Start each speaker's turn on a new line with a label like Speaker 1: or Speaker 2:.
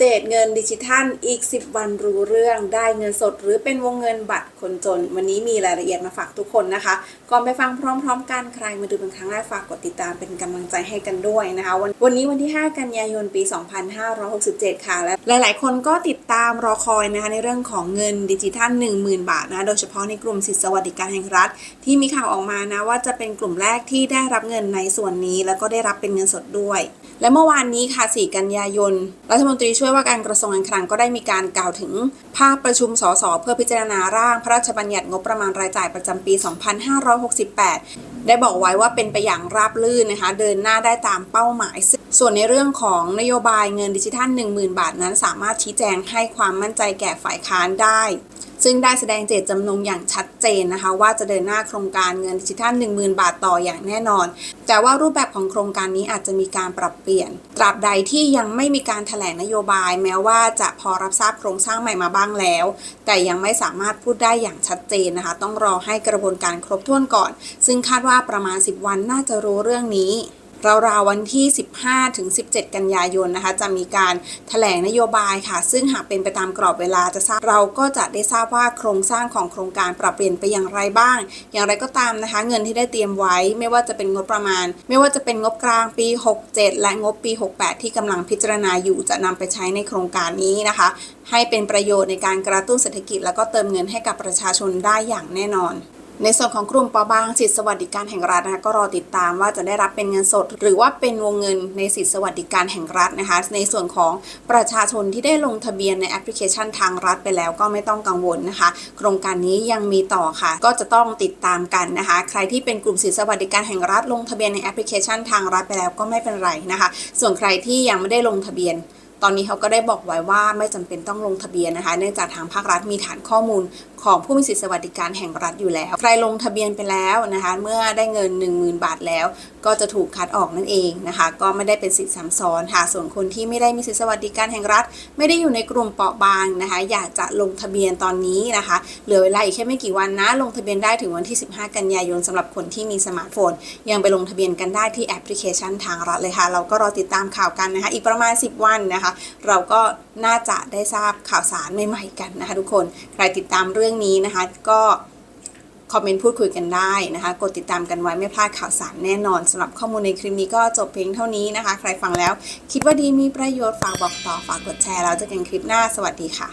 Speaker 1: เดตเงินดิจิทัลอีก 10 วันรู้เรื่องได้เงินสด หรือเป็นวงเงินบัตรคนจน วันนี้มีรายละเอียดมาฝากทุกคนนะคะ ก่อนไปฟังพร้อม ๆ กันใครมาดูเป็นครั้งแรกฝากกดติดตามเป็นกำลังใจให้กันด้วยนะคะวันวันนี้วันที่ 5 กันยายนปี 2567 ค่ะ และหลาย ๆ คนก็ติดตามรอคอยนะคะในเรื่องของเงินดิจิทัล 10,000 บาทนะโดยเฉพาะในกลุ่มสิทธิสวัสดิการแห่งรัฐ ที่มีข่าวออกมานะว่าจะเป็นกลุ่มแรกที่ได้รับเงินในส่วนนี้ แล้วก็ได้รับเป็นเงินสดด้วย และเมื่อวานนี้ค่ะ 4 กันยายน รัฐมนตรีช่วยว่าการกระทรวงการคลังก็ได้มีการกล่าวถึง ภาพประชุมสสเพื่อพิจารณาร่างพระราชบัญญัติงบประมาณรายจ่ายประจำปี 2568 ได้บอกไว้ว่าเป็นไปอย่างราบรื่นนะคะ เดินหน้าได้ตามเป้าหมาย ส่วนในเรื่องของนโยบายเงินดิจิทัล 10,000 บาทนั้นสามารถชี้แจงให้ความมั่นใจแก่ฝ่ายค้านได้ ซึ่งได้แสดงเจตจำนงอย่างชัดเจนนะคะ ว่าจะเดินหน้าโครงการเงินดิจิทัล 10,000 บาทต่ออย่างแน่นอน แต่ว่ารูปแบบของโครงการนี้อาจจะมีการปรับเปลี่ยน ตราบใดที่ยังไม่มีการแถลงนโยบาย แม้ว่าจะพอรับทราบโครงสร้างใหม่มาบ้างแล้ว แต่ยังไม่สามารถพูดได้อย่างชัดเจนนะคะ ต้องรอให้กระบวนการครบถ้วนก่อน ซึ่งคาดว่าประมาณ 10 วันน่าจะรู้เรื่องนี้ ราวๆวันที่ 15ถึง17 กันยายนนะคะ จะมีการแถลงนโยบายค่ะ ซึ่งหากเป็นไปตามกรอบเวลาจะทราบเราก็จะได้ทราบว่าโครงสร้างของโครงการปรับเปลี่ยนไปอย่างไรบ้าง อย่างไรก็ตามนะคะ เงินที่ได้เตรียมไว้ ไม่ว่าจะเป็นงบประมาณ ไม่ว่าจะเป็นงบกลางปี 67 และงบปี 68 ที่กำลังพิจารณาอยู่จะนำไปใช้ในโครงการนี้นะคะ ให้เป็นประโยชน์ในการกระตุ้นเศรษฐกิจ แล้วก็เติมเงินให้กับประชาชนได้อย่างแน่นอน ในส่วนของกลุ่มปบางสิทธิสวัสดิการแห่งรัฐนะคะก็รอติดตามว่าจะได้รับเป็นเงินสด หรือว่าเป็นวงเงินในสิทธิสวัสดิการแห่งรัฐนะคะ ในส่วนของประชาชนที่ได้ลงทะเบียนในแอปพลิเคชันทางรัฐไปแล้วก็ไม่ต้องกังวลนะคะ โครงการนี้ยังมีต่อค่ะ ก็จะต้องติดตามกันนะคะ ใครที่เป็นกลุ่มสิทธิสวัสดิการแห่งรัฐลงทะเบียนในแอปพลิเคชันทางรัฐไปแล้วก็ไม่เป็นไรนะคะ ส่วนใครที่ยังไม่ได้ลงทะเบียนตอนนี้เขาก็ได้บอกไว้ว่าไม่จำเป็นต้องลงทะเบียนนะคะ เนื่องจากทางภาครัฐมีฐานข้อมูล ของผู้มีสิทธิสวัสดิการแห่งรัฐอยู่แล้ว ใครลงทะเบียนไปแล้วนะคะ เมื่อได้เงิน 10,000 บาทแล้ว ก็จะถูกคัดออกนั่นเองนะคะ ก็ไม่ได้เป็นสิทธิซ้ำซ้อนค่ะ ส่วนคนที่ไม่ได้มีสิทธิสวัสดิการแห่งรัฐ ไม่ได้อยู่ในกลุ่มเปราะบางนะคะ อยากจะลงทะเบียนตอนนี้นะคะ เหลือเวลาอีกแค่ไม่กี่วันนะ ลงทะเบียนได้ถึงวันที่ 15 กันยายนสำหรับคนที่มีสมาร์ทโฟน ยังไปลงทะเบียนกันได้ที่แอปพลิเคชันทางรัฐเลยค่ะ เราก็รอติดตามข่าวกันนะคะ อีกประมาณ 10 วันนะคะ เราก็น่าจะได้ทราบข่าวสารใหม่ๆกันนะคะ ทุกคน ใครติดตามเรื่องรื่องนี้นะคะก็คอมเมนต์พูดคุยกันได้นะคะ กดติดตามกันไว้ไม่พลาดข่าวสารแน่นอนสำหรับข้อมูลในคลิปนี้ก็จบเพียงเท่านี้นะคะ ใครฟังแล้ว คิดว่าดีมีประโยชน์ฝากบอกต่อฝากกดแชร์แล้วเจอกันคลิปหน้าสวัสดีค่ะ